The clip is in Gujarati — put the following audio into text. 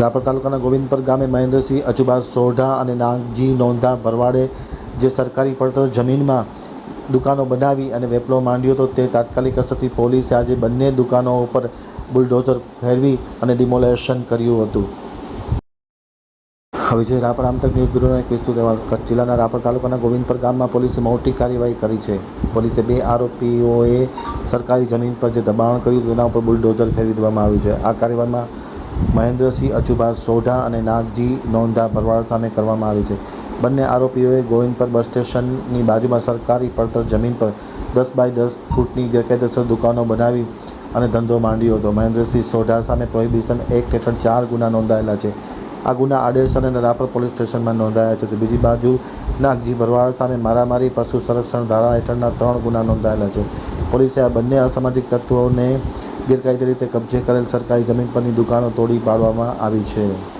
રાપર તાલુકાના ગોવિંદપર ગામે મહેન્દ્રસિંહ અચુબા સોઢા અને નાગજી નોંધા ભરવાડે જે સરકારી પડતર જમીનમાં દુકાનો બનાવી અને વેપલો માંડ્યો હતો, તે તાત્કાલિક અસરથી પોલીસે આજે બંને દુકાનો ઉપર બુલડોઝર ફેરવી અને ડિમોલેશન કર્યું હતું. હવે રાપર આમતક ન્યૂઝ બ્યુરોનો એક વિસ્તૃત અહેવાલ. કચ્છ જિલ્લાના રાપર તાલુકાના ગોવિંદપર ગામમાં પોલીસે મોટી કાર્યવાહી કરી છે. પોલીસે બે આરોપીઓએ સરકારી જમીન પર જે દબાણ કર્યું તેના ઉપર બુલડોઝર ફેરવી દેવામાં આવ્યું છે. આ કાર્યવાહીમાં મહેન્દ્રસિંહ અચુભા સોઢા અને નાગજી નોંધા ભરવાડ સામે કરવામાં આવી છે. બંને આરોપીઓએ ગોવિંદપર બસ સ્ટેશનની બાજુમાં સરકારી પડતર જમીન પર દસ બાય દસ ફૂટની ગેરકાયદેસર દુકાનો બનાવી અને ધંધો માંડ્યો હતો. મહેન્દ્રસિંહ સોઢા સામે પ્રોહિબિશન એક્ટ હેઠળ ચાર ગુના નોંધાયેલા છે. આ ગુના આડેસર અને રાપર પોલીસ સ્ટેશનમાં નોંધાયા છે. તો બીજી બાજુ નાગજી ભરવાડ સામે મારામારી, પશુ સંરક્ષણ ધારા હેઠળના ત્રણ ગુના નોંધાયેલા છે. પોલીસે આ બંને અસામાજિક તત્વોને ગેરકાયદે રીતે કબજે કરેલ સરકારી જમીન પરની દુકાનો તોડી પાડવામાં આવી છે.